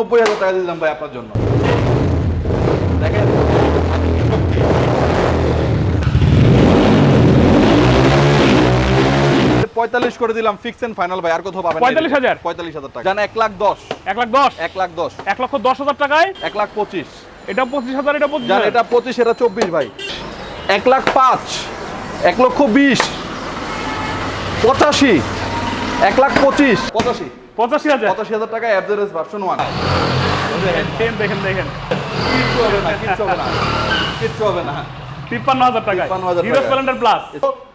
নব্বই হাজার টাকা দিলাম ভাই আপনার জন্য। দেখেন। পঁয়তাল্লিশ করে দিলাম ফিক্স এন্ড ফাইনাল ভাই আর কোথাও পাবেন 45,000? পঁয়তাল্লিশ হাজার? টাকা। জান এক লাখ দশ। এক লাখ দশ? এক লাখ দশ। এক লক্ষ দশ হাজার টাকায়? এক লাখ পঁচিশ। এটা পঁচিশ হাজার এটা পঁচিশ জান এটা পঁচিশ এটা চব্বিশ ভাই। এক লাখ পাঁচ এক লক্ষ বিশ পঁচাশি এক লাখ পঁচিশ পঁচাশি। পঁচাশি হাজার। পঁচাশি হাজার টাকা অ্যাভারেজ ভার্সন ওয়ান দেখেন দেখেন দেখেন। কিচ্ছু হবে না কিচ্ছু হবে না। কিচ্ছু হবে না। তিপ্পান্ন হাজার 53,000 হিরো স্প্লেন্ডার প্লাস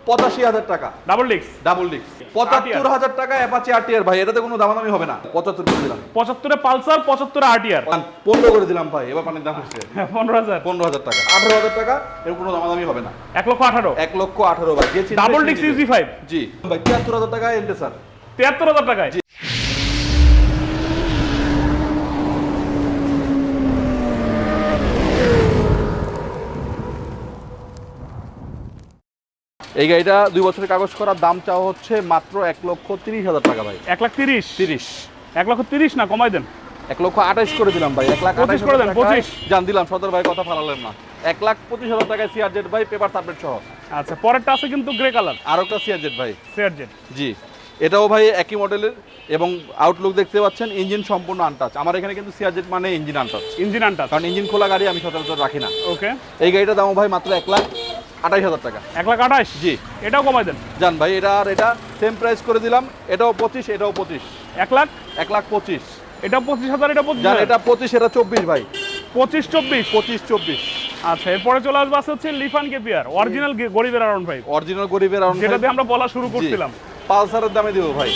পঁচাশি হাজার টাকা। ডাবল ডিক্স ডাবল ডিস্ক পঁচাত্তর হাজার টাকা অ্যাপাচি আরটিআর ভাই এটাতে কোনো দামাদামি হবে না। পঁচাত্তর করে দিলাম। পঁচাত্তরে পালসার পঁচাত্তরে আরটিআর পনেরো করে দিলাম ভাই এবার পানির দাম হচ্ছে। পনেরো হাজার। পনেরো হাজার টাকা। আঠারো হাজার টাকা এর কোনো দামাদামি হবে না। এক লক্ষ আঠারো। এক লক্ষ আঠারো ভাই ডাবল ডিক্স ইউজি ফাইভ জি। ভাই তিয়াত্তর হাজার টাকা এনটে স্যার তিয়াত্তর হাজার টাকায়। এই গাড়িটা দুই বছরের কাগজ করার দাম চাওয়া হচ্ছে মাত্র এক লক্ষ তিরিশ হাজার টাকা ভাই। এক লাখ তিরিশ? তিরিশ। এক লক্ষ তিরিশ না কমাই দেন। এক লক্ষ আঠাইশ করে দিলাম ভাই এক লাখ পঁচিশ করে দেন, পঁচিশ। জান দিলাম সদর ভাই কথা ফালালেন না। এক লাখ পঁচিশ হাজার টাকায় সিআর জেড ভাই পেপার সাবমিট সহ। আচ্ছা পরেরটা আছে কিন্তু গ্রে কালার আর একটা সিআর জেড ভাই। শেয়ার জেড জি। এটাও ভাই একই মডেলের এবং আউটলুক দেখতে পাচ্ছেন ইঞ্জিন সম্পূর্ণ আনটাচ আমার এখানে কিন্তু সিআর জেড মানে ইঞ্জিন আনটাচ ইঞ্জিন আনটা কারণ ইঞ্জিন খোলা গাড়ি আমি সচরাচর রাখি না। ওকে এই গাড়িটার দাম ভাই মাত্র এক লাখ। আঠাইশ হাজার টাকা। এক লাখ আঠাশ জি। এটাও কমাই দেন। জান ভাই এটা আর এটা সেম প্রাইস করে দিলাম। এটাও পঁচিশ এটাও পঁচিশ। এক লাখ? এক লাখ পঁচিশ। এটা পঁচিশ হাজার এটা পঁচিশ এটা পঁচিশ এটা চব্বিশ ভাই। পঁচিশ চব্বিশ? পঁচিশ চব্বিশ। আচ্ছা এরপরে চলে আসবে হচ্ছে লিফান কেপিয়ার অরিজিনাল গরিবের আরাউন্ড ফাইভ অরিজিনাল গরিবের আরন যেটা দিয়ে আমরা বলা শুরু করছিলাম। পালসারের দামে দিব ভাই।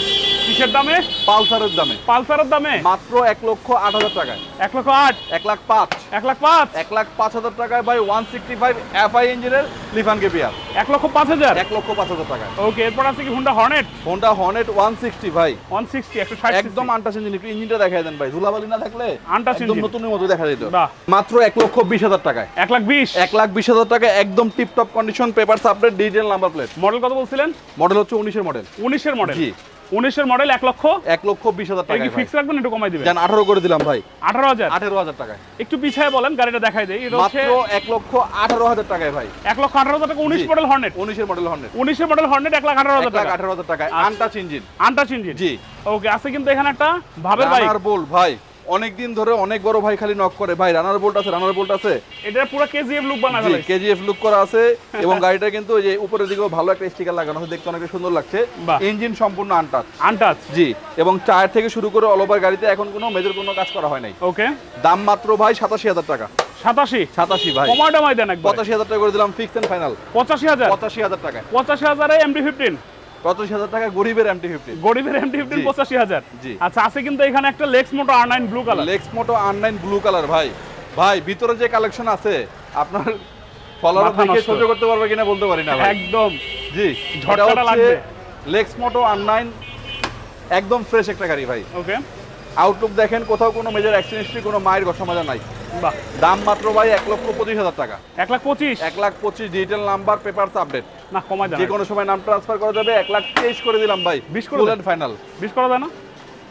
কিসের দামে? পালসারের দামে। পালসারের দামে? মাত্র এক লক্ষ আট হাজার টাকায়। এক লক্ষ আট? এক লাখ পাঁচ। এক লাখ পাঁচ? এক লাখ পাঁচ হাজার টাকায় ভাই one sixty five F I ইঞ্জিনের লিফান কেপিয়ার এক লক্ষ পাঁচ হাজার? এক লক্ষ পাঁচ হাজার টাকায়। ওকে এরপর আছে কি Honda Hornet Honda Hornet one sixty ভাই। ওয়ান সিক্সটি একশো ষাট একদম আনটাচ ইঞ্জিন একটু ইঞ্জিনটা দেখাই দেন ভাই। ধুলাবালি না থাকলে একদম engine। নতুনের মতো দেখা যেত। মাত্র এক লক্ষ বিশ হাজার টাকায়। এক লাখ বিশ? এক লাখ বিশ হাজার টাকা একদম tiptop condition paper update digital number plate model কত বলছিলেন? মডেল হচ্ছে উনিশের মডেল উনিশের মডেল জি। উনিশের মডেল এক লক্ষ? এক লক্ষ বিশ হাজার টাকা ফিক্স রাখবেন একটু কমাই দিবেন। জান আঠারো করে দিলাম ভাই। আঠারো হাজার? আঠেরো হাজার টাকায়। একটু পিছায় বলেন গাড়িটা দেখাই দেয় এটা হচ্ছে এক লক্ষ আঠারো হাজার টাকায় ভাই। এক লক্ষ আঠারো হাজার টাকা উনিশ মডেল হর্নেট উনিশের মডেল হর্নেট উনিশের মডেল হর্নেট এক লাখ আঠারো হাজার টাকা। আঠারো হাজার টাকায়। আনটাচ ইঞ্জিন আনটাচ ইঞ্জিন জি। ওকে আছে কিন্তু এখানে একটা ভাবের ভাই বোল্ট ভাই। অনেক দিন ধরে অনেক বড় ভাই খালি নক করে। ভাই রানার বোল্ট আছে রানার বোল্ট আছে? এটা পুরো কেজিএফ লুক বানা জি কেজিএফ লুক করা আছে এবং গাড়িটা কিন্তু ওই যে উপরের দিকেও ভালো একটা স্টিকার লাগানো আছে দেখতে অনেক সুন্দর লাগছে। ইঞ্জিন সম্পূর্ণ আনটাচ আনটাচ জি এবং টায়ার থেকে শুরু করে অল ওভার গাড়িতে এখন কোনো মেজর কোনো কাজ করা হয় নাই। ওকে দাম মাত্র ভাই সাতাশি হাজার টাকা। সাতাশি? সাতাশি ভাই। কমায় টমাই দেন পঁচাশি হাজার টাকা করে দিলাম ফিক্স এন্ড ফাইনাল পঁচাশি হাজার? পঁচাশি হাজার টাকায়। পঁচাশি হাজারে এমডি ফিফটিন পঁচাশি হাজার টাকা গরিবের এমটি ফিফটি গরিবের এমডি ফিফটিন পঁচাশি হাজার। আচ্ছা আছে কিন্তু এখানে একটা Lexmoto R nine blue colour Lexmoto আনলাইন blue colour ভাই। ভাই ভিতরে যে কালেকশন আছে আপনার ফলোয়ার থেকে সহ্য করতে পারবে কিনা বলতে পারি না একদম। জি ঝটকাটা লাগবে। লেক্স মোটো আনলাইন একদম ফ্রেশ একটা গাড়ি ভাই। ওকে আউটলুক দেখেন কোথাও কোনো মেজর অ্যাক্সিডেন্ট কোনো মায়ের গসা মাজা নাই। দাম মাত্র ভাই এক লক্ষ পঁচিশ হাজার টাকা। এক লাখ পঁচিশ? এক লাখ পঁচিশ ডিজিটাল নাম্বার পেপারস আপডেট না দেন যে কোনো সময় নাম ট্রান্সফার করা যাবে এক লাখ তেইশ করে দিলাম ভাই 20 করে দেন। ফাইনাল বিশ করা যায় না?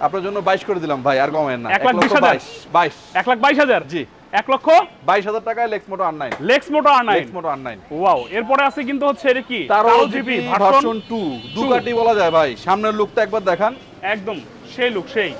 আপনার জন্য বাইশ করে দিলাম ভাই আর কমেন না। এক লাখ বিশ হাজার? বাইশ এক লাখ বাইশ হাজার? জি। এক লক্ষ? বাইশ হাজার টাকায় moto R nine Lexmoto R nine moto R nine wow এরপরে আছে কিন্তু হচ্ছে এটা কি? Taro Taro G P G P version two দুকাটি বলা যায় ভাই। সামনের লুকটা একবার দেখান। একদম সেই লুক সেই।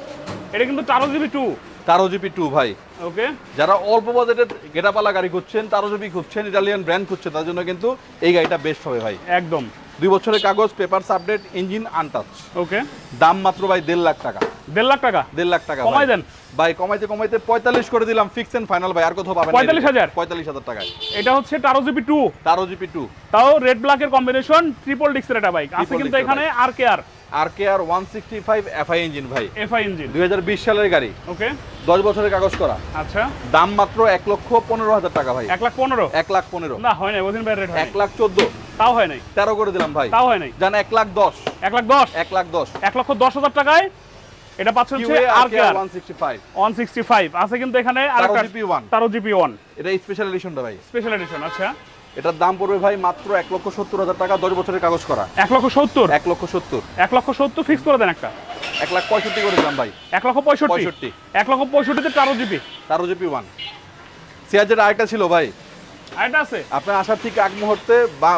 এটা কিন্তু Taro G B two Taro G P two ভাই। ওকে যারা অল্প বাজেটের গেটাপালা গাড়ি খুঁজছেন তারো জিপি খুঁজছেন ইটালিয়ান ব্র্যান্ড খুঁজছেন তার জন্য কিন্তু এই গাড়িটা বেস্ট হবে ভাই। একদম। দুই বছরের কাগজ papers update engine untouch okay দাম মাত্র ভাই দেড় লাখ টাকা। দেড় লাখ টাকা? দেড় লাখ টাকা কমাই। দেন। ভাই কমাইতে কমাইতে পঁয়তাল্লিশ করে দিলাম ফিক্স এন্ড ফাইনাল ভাই আর কোথাও পাবেন 45,000? পঁয়তাল্লিশ হাজার? টাকায়। এটা হচ্ছে Taro G B two Taro G P two তাও রেড ব্ল্যাকের কম্বিনেশন ট্রিপল ডিক্সের একটা বাইক আছে কিন্তু এখানে R K R R K R one sixty five F I engine ভাই। এফআই ইঞ্জিন দুই হাজার বিশ সালের গাড়ি। ওকে। দশ বছরের কাগজ করা। আচ্ছা। দাম মাত্র এক লক্ষ পনেরো হাজার টাকা ভাই। এক লাখ পনেরো? এক লাখ পনেরো। না হয় নাই ওদিন ভাই রেট এক লাখ চোদ্দ। তাও হয় নাই? তেরো করে দিলাম ভাই। তাও হয় নাই? জান এক লাখ দশ। এক লাখ দশ? এক লাখ দশ। এক লক্ষ দশ হাজার টাকায় এটা পাচ্ছে হচ্ছে R K R one sixty five one sixty five আছে কিন্তু এখানে আর Taro G P one Taro G P one এটা স্পেশাল এডিশনটা ভাই। স্পেশাল এডিশন আচ্ছা। এটার দাম পড়বে ভাই মাত্র এক লক্ষ সত্তর হাজার টাকা দশ বছরের কাগজ করা। এক লক্ষ সত্তর? এক লক্ষ সত্তর। এক লক্ষ সত্তর ফিক্স করে দেন একটা। এক লাখ পঁয়ষট্টি করে দাম ভাই। এক লক্ষ পঁয়ষট্টি। এক লক্ষ পঁয়ষট্টিতে তেরো জিবি তেরো জিপি ওয়ান সিয়াজের আরেকটা ছিল ভাই। আরেকটা আছে? আপনার আসার ঠিক আগ মুহূর্তে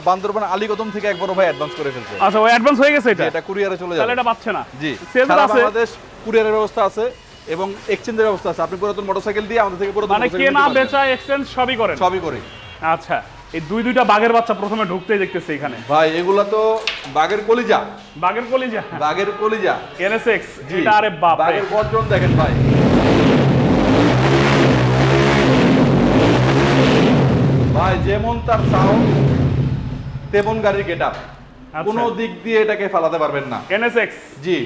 বান্দরবান আলীকদম থেকে এক বড় ভাই অ্যাডভান্স করে ফেলছে। আচ্ছা ওই অ্যাডভান্স হয়ে গেছে এটা? এটা কুরিয়ারে চলে তাহলে যাবে এটা পাচ্ছে না। জি সারা আছে? বাংলাদেশ কুরিয়ারের ব্যবস্থা আছে এবং এক্সচেঞ্জের ব্যবস্থা আছে। আপনি পুরাতন মোটরসাইকেল দিয়ে আমাদের থেকে পুরাতন মানে কেনা বেচা এক্সচেঞ্জ সবই করেন? সবই করি। আচ্ছা। এই দুই দুইটা বাঘের বাচ্চা প্রথমে ঢুকতেই দেখতেছে এখানে। ভাই এগুলা তো বাঘের কলিজা। বাঘের কলিজা? বাঘের কলিজা। এনএসএক্স এটা আরে বাপ বাঘের গর্জন দেখেন ভাই। ভাই যেমন তার সাউন্ড তেমন গাড়ির গেট আচ্ছা। কোনো দিক দিয়ে এটাকে ফালাতে পারবেন না। এনএসএক্স জি।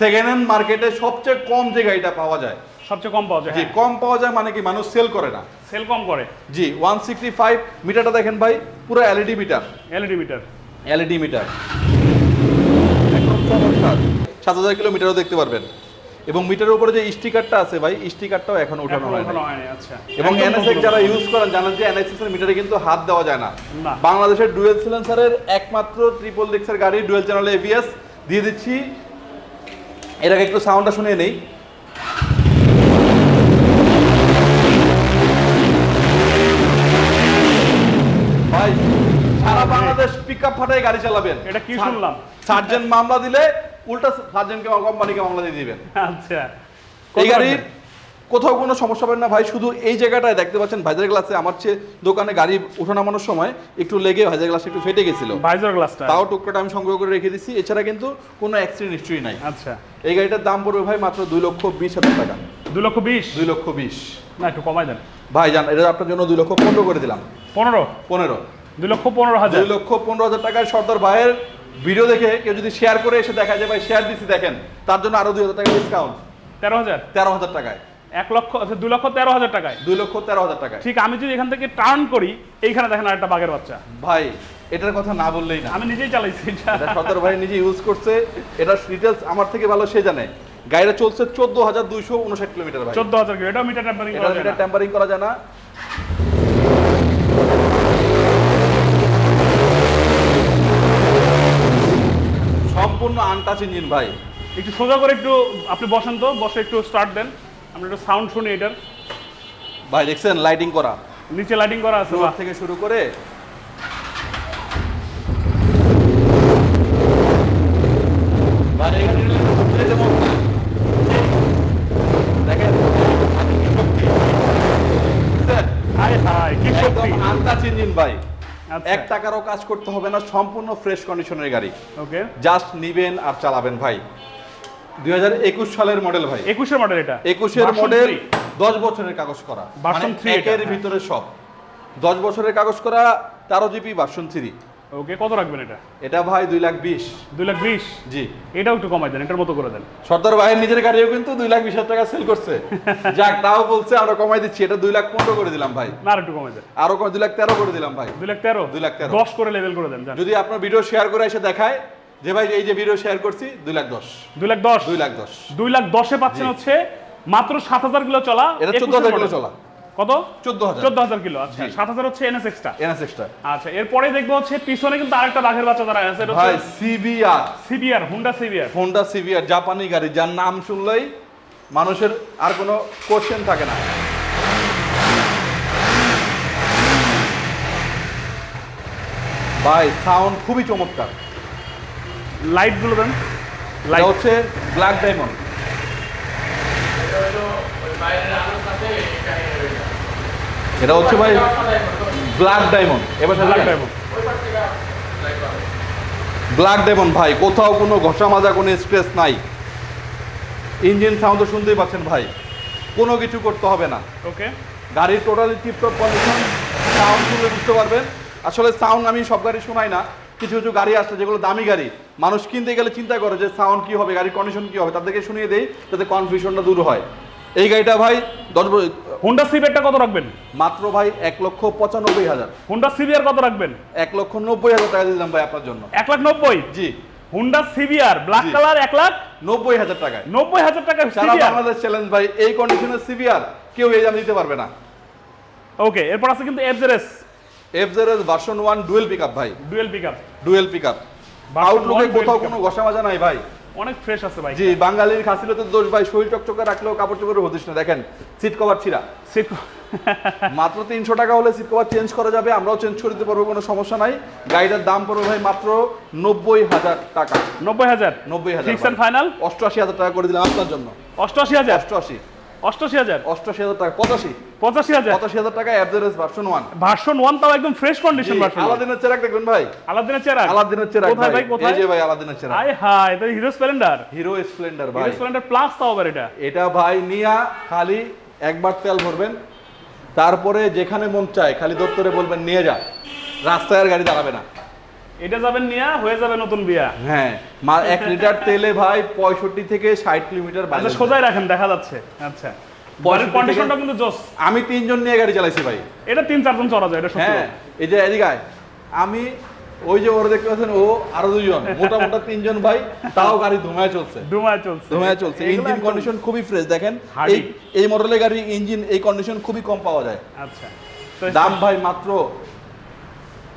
সেকেন্ড হ্যান্ড মার্কেটে সবচেয়ে কম যে গাড়িটা পাওয়া যায় সবচেয়ে কম পাওয়া যায় জি কম পাওয়া যায় মানে কি মানুষ সেল করে না। সেল কম করে। জি ওয়ান সিক্সটি ফাইভ মিটারটা দেখেন ভাই পুরো LED meter LED meter LED meter একদম চমৎকার। সাত হাজার কিলোমিটারও দেখতে পারবেন। এবং মিটারের উপরে যে স্টিকারটা আছে ভাই স্টিকারটাও এখন ওঠানো হয় না আচ্ছা। এবং এনএসএক্স যারা ইউজ করেন জানেন যে এনএসএক্স এর মিটারে কিন্তু হাত দেওয়া যায় না। বাংলাদেশের ডুয়েল সিলেন্সারের একমাত্র ট্রিপল ডিক্সের গাড়ি ডুয়েল চ্যানেল এবিএস দিয়ে দিচ্ছি। এর আগে একটু সাউন্ডটা শুনিয়ে নেই। ভাই সারা বাংলাদেশ পিক আপ ফাটাই গাড়ি চালাবেন। এটা কি শুনলাম? সার্জেন্ট মামলা দিলে উল্টা সার্জেন্টকে কোম্পানিকে মামলা দিয়ে দিবেন। আচ্ছা। এই গাড়ির কোথাও কোনো সমস্যা হবে না ভাই শুধু এই জায়গাটায় দেখতে পাচ্ছেন ভাইজার গ্লাসে আমার চেয়ে দোকানে গাড়ি ওঠা নামানোর সময় একটু লেগে ভাইজার গ্লাসটা একটু ফেটে গেছিল। ভাইজার গ্লাসটা? তাও টুকরোটা আমি সংগ্রহ করে রেখে দিচ্ছি এছাড়া কিন্তু কোনো অ্যাক্সিডেন্ট হিস্ট্রি নাই। আচ্ছা। এই গাড়িটার দাম পড়বে ভাই মাত্র দুই লক্ষ বিশ হাজার টাকা। দুই লক্ষ বিশ? দুই লক্ষ বিশ। না একটু কমাই দেন। ভাই জান এটা আপনার জন্য দুই লক্ষ পনেরো করে দিলাম। পনেরো? পনেরো। দুই লক্ষ পনেরো হাজার। দুই লক্ষ পনেরো হাজার টাকায় সর্দার ভাইয়ের ভিডিও দেখে কেউ যদি শেয়ার করে এসে দেখা যায় ভাই শেয়ার দিচ্ছি দেখেন। তার জন্য আরও দুই হাজার টাকা ডিসকাউন্ট তেরো হাজার? তেরো হাজার টাকায়। এক লক্ষ আচ্ছা দুই লক্ষ তেরো হাজার টাকায়? দুই লক্ষ তেরো হাজার টাকায়। ঠিক আমি যদি এখান থেকে টার্ন করি এইখানে দেখেন আরেকটা বাঘের বাচ্চা। ভাই এটার কথা না বললেই না। আমি নিজেই চালাইছি এটা। সর্দার ভাই নিজে ইউজ করছে। এটা ডিটেলস আমার থেকে ভালো সে জানে। গাড়িটা চলছে চোদ্দ হাজার দুইশো উনষাট কিলোমিটার ভাই। চোদ্দ হাজার কিলো। এটা মিটার এটা এটা টেম্পারিং করা যায় না। সম্পূর্ণ ইঞ্জিন ভাই। একটু সোজা করে একটু আপনি বসেন তো বসে একটু স্টার্ট দেন। আমরা একটু সাউন্ড শুনি এটার। ভাই দেখছেন? লাইটিং করা। নিচে লাইটিং করা আছে থেকে শুরু করে ভাই, দেখেন, কি শক্তি। ইঞ্জিন ভাই। এক টাকারও কাজ করতে হবে না সম্পূর্ণ ফ্রেশ কন্ডিশনের গাড়ি। ওকে। জাস্ট নিবেন আর চালাবেন ভাই। দুই হাজার একুশ সালের মডেল ভাই। একুশের মডেল এটা? একুশের মডেল দশ বছরের কাগজ করা। মানে একের হ্যাঁ। ভিতরে সব। দশ বছরের কাগজ করা তেরো জিবি ভার্সন থ্রি ওকে কত রাখবেন এটা এটা ভাই দুই লাখ বিশ দুই লাখ বিশ জি এটাও একটু কমাই দেন এটার মতো করে দেন সর্দার ভাইয়ের নিজের গাড়িও কিন্তু দুই লাখ বিশ হাজার টাকা সেল করছে যাক তাও বলছে আরও কমাই দিচ্ছি এটা দুই লাখ পনেরো করে দিলাম ভাই না একটু কমাই দেন আরও দুই লাখ তেরো করে দিলাম ভাই দুই লাখ তেরো দুই লাখ তেরো। দশ করে লেভেল করে দেন যদি আপনার ভিডিও শেয়ার করে এসে দেখায় যে ভাই এই যে ভিডিও শেয়ার করছি দুই লাখ দশ দুই লাখ দশ দুই লাখ দশ দুই লাখ দশে পাচ্ছেন হচ্ছে মাত্র সাত হাজার কিলো চলা এটা 21 14,000 কিলো চলা। কত? চোদ্দ হাজার। চোদ্দ হাজার কিলো আচ্ছা। সাত হাজার হচ্ছে এনএস এক্সট্রা এনএস এক্সট্রা আচ্ছা এরপরে দেখব হচ্ছে পিছনে কিন্তু আরেকটা বাঘের বাচ্চা দাঁড়ায় আছে এটা ভাই হচ্ছে CBR CBR Honda CBR Honda CBR জাপানি গাড়ি যার নাম শুনলেই মানুষের আর কোনো কোশ্চেন থাকে না। ভাই সাউন্ড খুবই চমৎকার। লাইটগুলো দেন। লাইট হচ্ছে ব্ল্যাক ডায়মন্ড এটা হচ্ছে ভাই ব্ল্যাক ডায়মন্ড এবার ব্ল্যাক ডায়মন্ড ব্ল্যাক ডায়মন্ড ভাই কোথাও কোনো ঘষা মাজা কোনো স্ট্রেস নাই। ইঞ্জিন সাউন্ড তো শুনতেই পাচ্ছেন ভাই। কোনো কিছু করতে হবে না। ওকে গাড়ির টোটালি টিপটপ কন্ডিশন সাউন্ড শুনলে বুঝতে পারবেন। আসলে সাউন্ড আমি সব গাড়ি শোনাই না। কিছু কিছু গাড়ি আসছে যেগুলো দামি গাড়ি। মানুষ কিনতে গেলে চিন্তা করে যে সাউন্ড কি হবে গাড়ির কন্ডিশন কি হবে তাদেরকে শুনিয়ে দেই যাতে কনফিউশনটা দূর হয়। এই গাড়িটা ভাই দশ হুন্ডা সিবিআরটা কত রাখবেন? মাত্র ভাই এক লক্ষ পঁচানব্বই হাজার। হুন্ডা সিবিআর কত রাখবেন? এক লক্ষ নব্বই হাজার টাকা দিলাম ভাই আপনার জন্য। এক লাখ নব্বই? জি। হুন্ডা সিবিআর ব্ল্যাক কালার এক লাখ? নব্বই হাজার টাকায়। নব্বই হাজার টাকা সারা বাংলাদেশ চ্যালেঞ্জ ভাই এই কন্ডিশনের সিভিআর কেউ এই দাম দিতে পারবে না। ওকে এরপর আছে কিন্তু F Z S F Z version one dual pick ভাই dual pickup dual pick up Version আউটলুকে কোথাও কোনো ঘষা মাজা নাই ভাই। অনেক ফ্রেশ আছে ভাই জি বাঙালির খাসিলে তো দোষ ভাই। শরীর চকচকে রাখলেও কাপড় চোপড় হতিস না। দেখেন সিট কভার ছিঁড়া। সিট মাত্র তিনশো টাকা হলে সিট কভার চেঞ্জ করা যাবে। আমরাও চেঞ্জ করে দিতে পারব কোনো সমস্যা নাই। গাড়িটার দাম পড়বে ভাই মাত্র নব্বই হাজার টাকা। নব্বই হাজার? নব্বই হাজার ফাইনাল অষ্টআশি হাজার টাকা করে দিলাম আপনার জন্য। অষ্টআশি হাজার? অষ্টআশি। অষ্টআশি হাজার। অষ্টআশি হাজার টাকা পঁচাশি। পঁচাশি হাজার। পঁচাশি হাজার টাকা average version one version one তাও একদম ফ্রেশ কন্ডিশন ভার্সন আলাদিনের চেরাক দেখবেন ভাই। আলাদিনের চেহারা আলাদিনের চেরাক কোথায় ভাই। ভাই কোথায়? এই যে ভাই আলাদিনের চেরাক আয় হায় এটা হিরো স্প্লেন্ডার হিরো স্প্লেন্ডার ভাই। হিরো স্প্লেন্ডার প্লাস তাও আবার এটা। এটা ভাই নিয়া খালি একবার তেল ভরবেন। তারপরে যেখানে মন চায় খালি দপ্তরে বলবেন নিয়ে যা। রাস্তায় আর গাড়ি দাঁড়াবে না। এটা যাবেন নিয়া হয়ে যাবে নতুন বিয়া। হ্যাঁ এক লিটার তেলে ভাই পঁয়ষট্টি থেকে ষাট কিলোমিটার আচ্ছা সোজাই রাখেন দেখা যাচ্ছে। আচ্ছা। থেকে- কন্ডিশনটা কিন্তু জোস। আমি তিনজন নিয়ে গাড়ি চালাইছি ভাই। এটা তিন চারজন চড়া যায় এটা হ্যাঁ এই যে এদিকে আমি ওই যে ওরা দেখতে পাচ্ছেন ও আরও দুজন মোটা মোটা তিনজন ভাই তাও গাড়ি ধুমায় চলছে। ধুমায় চলছে। ধুমায় চলছে। ইঞ্জিন কন্ডিশন খুবই ফ্রেশ দেখেন। এই এই মডেলের গাড়ি ইঞ্জিন এই কন্ডিশন খুবই কম পাওয়া যায়। আচ্ছা। দাম ভাই মাত্র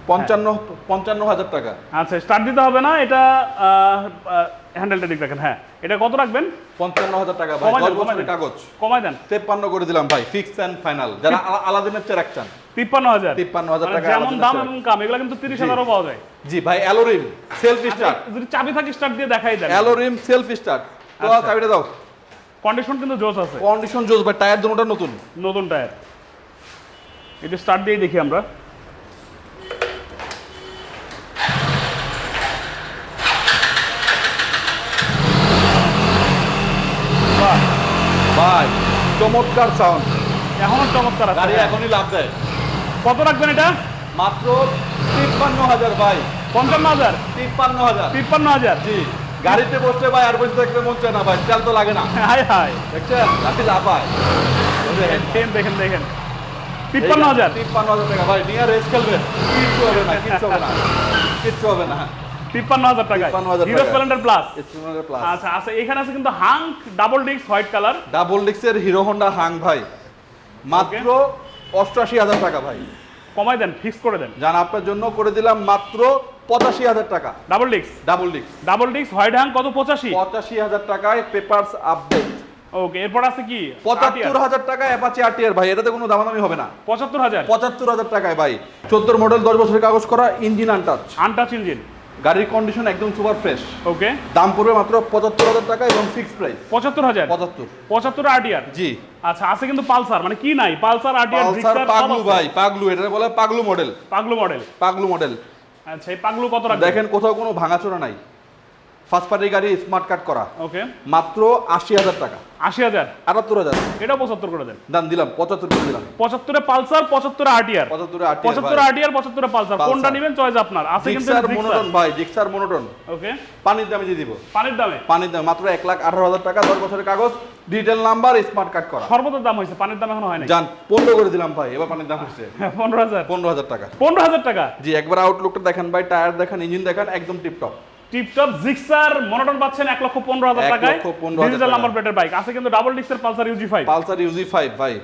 পঞ্চান্ন পঞ্চান্ন হাজার টাকা। আচ্ছা স্টার্ট দিতে হবে না এটা হ্যান্ডেলটা ঠিক রাখেন হ্যাঁ। এটা কত রাখবেন? পঞ্চান্ন হাজার টাকা ভাই কমাই দশ বছরের কাগজ। কমাই দেন। তেপ্পান্ন করে দিলাম ভাই ফিক্স অ্যান্ড ফাইনাল যারা আলাদিনের চেরাক চান। তিপ্পান্ন হাজার। 53,000 মানে টাকা যেমন দাম। এবং কাম এগুলো কিন্তু তিরিশ হাজারও পাওয়া যায়। জি ভাই অ্যালোরিম সেলফ স্টার্ট যদি চাবি থাকে স্টার্ট দিয়ে দেখাই দেন। অ্যালোরিম সেলফ স্টার্ট তো আচ্ছা। চাবিটা দাও। কন্ডিশন কিন্তু জোস আছে। কন্ডিশন জোস ভাই টায়ার দুটোটা নতুন। নতুন টায়ার। এটা স্টার্ট দিয়ে দেখি আমরা। ভাই চমৎকার সাউন্ড এখনও চমৎকার আছে। গাড়ি। এখনই লাভ দেয় কত রাখবেন এটা? মাত্র তিপ্পান্ন হাজার ভাই। পঞ্চান্ন হাজার? তিপ্পান্ন হাজার। তিপ্পান্ন হাজার? জি। গাড়িতে বসতে ভাই আর বসে থাকতে মন চায় না ভাই তেল তো লাগে না। হাই হাই দেখছেন? গাড়ি লাভ হয় দেখেন দেখেন দেখেন তিপ্পান্ন হাজার। তিপ্পান্ন হাজার টাকা। ভাই নিয়ে রেস খেলবেন কিচ্ছু হবে না কিচ্ছু হবে না কিচ্ছু হবে না। তিপ্পান্ন হাজার 53,000 হিরো স্প্লেন্ডার প্লাস প্লাস আচ্ছা আচ্ছা এখানে আছে কিন্তু Hunk double disc white colour double ডিক্সের Hero Honda Hunk ভাই। মাত্র অষ্টআশি হাজার টাকা ভাই। কমাই দেন ফিক্স করে দেন। যান আপনার জন্য করে দিলাম মাত্র পঁচাশি হাজার টাকা। ডাবল ডিস্ক ডাবল ডিক্স ডাবল ডিস্ক হোয়াইট হাং কত? পঁচাশি। পঁচাশি হাজার টাকায় পেপারস আপডেট ওকে এরপর আছে কি? পঁচাত্তর হাজার টাকায় অ্যাপাচি আরটিআর ভাই এটাতে কোনো দামাদামি হবে না। পঁচাত্তর হাজার। পঁচাত্তর হাজার টাকায় ভাই। চোদ্দোর মডেল দশ বছরের কাগজ করা ইঞ্জিন আনটাচ আনটাচ ইঞ্জিন গাড়ির কন্ডিশন একদম সুপার ফ্রেশ ওকে দাম পড়বে মাত্র পঁচাত্তর হাজার টাকা এবং ফিক্স প্রাইস পঁচাত্তর হাজার? পঁচাত্তর। পঁচাত্তর আরটিআর জি। আচ্ছা আছে কিন্তু পালসার মানে কি নাই? পালসার আরটিআর পালসার পাগলু ভাই পাগলু এটা বলে পাগলু মডেল পাগলু মডেল পাগলু মডেল আচ্ছা এই পাগলু কত রাখবেন? দেখেন কোথাও কোনো ভাঙাচোরা নাই। ফার্স্ট গাড়ি স্মার্ট কার্ড করা। ওকে মাত্র আশি হাজার টাকা। আশি হাজার? আটাত্তর হাজার। এটা পঁচাত্তর করে দেন। দাম দিলাম পঁচাত্তর করে দিলাম। পঁচাত্তরে পালসার পঁচাত্তরে আরটিআর পঁচাত্তরে পঁচাত্তরে আরটিআর পঁচাত্তরে পালসার। কোনটা নেবেন? চয়েস আপনার। আছে কিন্তু মনোটন ভাই জিক্সার মনোটন ওকে পানির দামে দিয়ে দিব। পানির দামে? পানির দাম মাত্র এক লাখ আঠারো হাজার টাকা। দশ বছরের কাগজ ডিটেল নাম্বার স্মার্ট কার্ড করা। সর্বোচ্চ দাম হয়েছে। পানির দাম এখনও হয় নাই যান পনেরো করে দিলাম ভাই। এবার পানির দাম হচ্ছে। পনেরো হাজার। পনেরো হাজার টাকা। পনেরো হাজার টাকা? জি একবার আউটলুকটা দেখেন ভাই। টায়ার দেখেন ইঞ্জিন দেখেন একদম টিপটপ টিপটপ জিক্সার মনোটন পাচ্ছেন এক লক্ষ পনেরো হাজার টাকায়। ডিজিটাল নাম্বার প্লেটের বাইক আছে কিন্তু double ডিক্সের Pulsar UG five Pulsar UG five ভাই।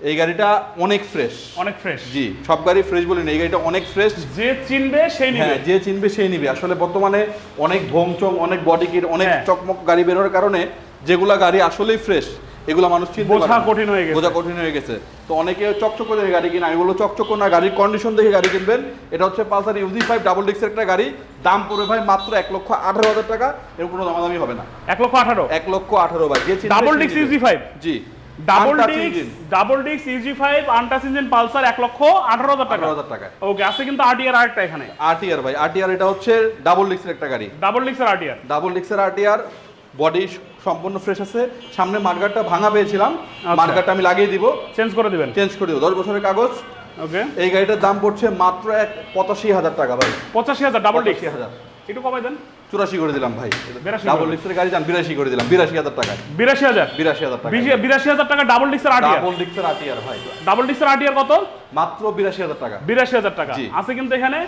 এই গাড়িটা অনেক ফ্রেশ অনেক ফ্রেশ জি সব গাড়ি ফ্রেশ বলি না এই গাড়িটা অনেক ফ্রেশ যে চিনবে সেই নিবে। হ্যাঁ যে চিনবে সেই নিবে। আসলে বর্তমানে অনেক ভোংচং অনেক বডি কিট অনেক হ্যাঁ। চকমক গাড়ি বের হওয়ার কারণে যেগুলা গাড়ি আসলেই ফ্রেশ এগুলা মানুষ বোঝা কঠিন হয়ে গেছে। বোঝা কঠিন হয়ে গেছে। তো অনেকে চকচক করে গাড়ি কিনে আমি বলব চকচক না গাড়ির কন্ডিশন দেখে গাড়ি কিনবেন। এটা হচ্ছে পালসার ইউজি ফাইভ ডাবল ডিক্সের একটা গাড়ি। দাম পড়বে ভাই মাত্র এক লক্ষ আঠারো হাজার টাকা। এর কোনো দামাদামি হবে না। এক লক্ষ আঠারো? এক লক্ষ আঠারো ভাই যে ডাবল ডিক্স। ইউজি ফাইভ জি। ডাবল ডাবল ডিক্স UG five untouch engine Pulsar এক লক্ষ আঠারো হাজার টাকা। 18,000 টাকায়। ওকে আছে কিন্তু আরটিআর আরেকটা এখানে। আরটিআর ভাই আরটিআর এটা হচ্ছে ডাবল ডিক্সের একটা গাড়ি। ডাবল ডিক্সের আরটিআর ডাবল ডিক্সের আরটিআর বডি সম্পূর্ণ ফ্রেশ আছে। সামনে মার্গারটা ভাঙা পেয়েছিলাম। মার্কারটা মার্গারটা আমি লাগিয়ে দিব। চেঞ্জ করে দিবেন? চেঞ্জ করে দিব। দশ বছরের কাগজ। ওকে। এই গাড়িটার দাম পড়ছে মাত্র এক পঁচাশি হাজার টাকা ভাই। পঁচাশি হাজার ডাবল ডিক্স হাজার। একটু কমাই দেন। চুরাশি করে দিলাম ভাই। ডাবল। ডিক্সের গাড়ি যান বিরাশি করে দিলাম বিরাশি হাজার টাকায়। বিরাশি হাজার? বিরাশি হাজার টাকা বিরাশি হাজার টাকা ডাবল ডিক্সের আরটিআর ডাবল ডিক্সের আরটিআর ভাই। ডাবল ডিক্সের আরটিআর কত? মাত্র বিরাশি হাজার টাকা। বিরাশি হাজার টাকা। আছে কিন্তু এখানে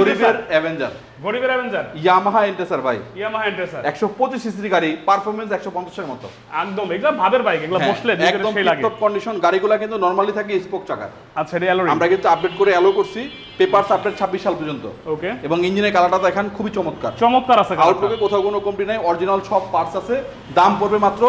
গরিবের অ্যাভেঞ্জার গরিবের অ্যাভেঞ্জার ইয়ামাহা এন্টেসার ভাই। ইয়ামাহা এন্টেসার একশো পঁচিশ সিসির গাড়ি পারফরমেন্স একশো পঞ্চাশের মতো। একদম এগুলো ভাবের বাইক এগুলো হ্যাঁ, বসলে একদম কন্ডিশন গাড়িগুলো কিন্তু নর্মালি থাকে স্পোক চাকার আচ্ছা এটা অ্যালোরিং আমরা কিন্তু আপডেট করে অ্যালো করছি পেপারস আপডেট ছাব্বিশ সাল পর্যন্ত। ওকে এবং ইঞ্জিনের কালারটা দেখেন খুবই চমৎকার। চমৎকার আছে আউটলুকে কোথাও কোনো কমপ্লি নাই অরিজিনাল সব পার্টস আছে দাম পড়বে মাত্র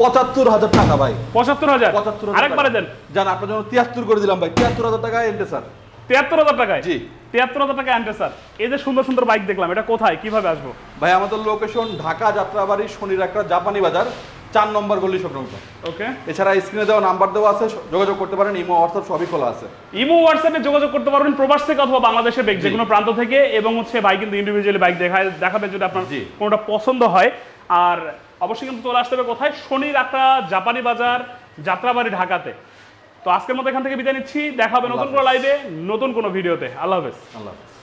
পঁচাত্তর হাজার টাকা ভাই। পঁচাত্তর হাজার? পঁচাত্তর আরেকবারে দেন। জান আপনার জন্য তিয়াত্তর করে দিলাম ভাই তিয়াত্তর হাজার টাকা এন্টে স্যার। তিয়াত্তর হাজার টাকায়? জি। তিয়াত্তর হাজার টাকা আনতে স্যার। এই যে সুন্দর সুন্দর বাইক দেখলাম এটা কোথায়? কীভাবে আসব? ভাই আমাদের লোকেশন ঢাকা যাত্রাবাড়ি শনির একটা জাপানি বাজার। চার নম্বর গলি স্বপ্নমুখ ওকে এছাড়া স্ক্রিনে দেওয়া নাম্বার দেওয়া আছে যোগাযোগ করতে পারেন ইমো হোয়াটসঅ্যাপ সবই খোলা আছে। ইমো হোয়াটসঅ্যাপে যোগাযোগ করতে পারবেন প্রবাস থেকে অথবা বাংলাদেশে যে কোনো প্রান্ত থেকে এবং হচ্ছে বাইক কিন্তু ইন্ডিভিজুয়ালি বাইক দেখায় দেখাবে যদি আপনার। কোনোটা পছন্দ হয়। আর অবশ্যই কিন্তু চলে আসতে হবে কোথায়? শনির একটা জাপানি বাজার যাত্রাবাড়ি ঢাকাতে। তো আজকের মতো এখান থেকে বিদায় নিচ্ছি। দেখা হবে নতুন কোনো লাইভে নতুন কোনো ভিডিওতে। আল্লাহ হাফেজ। আল্লাহ হাফেজ।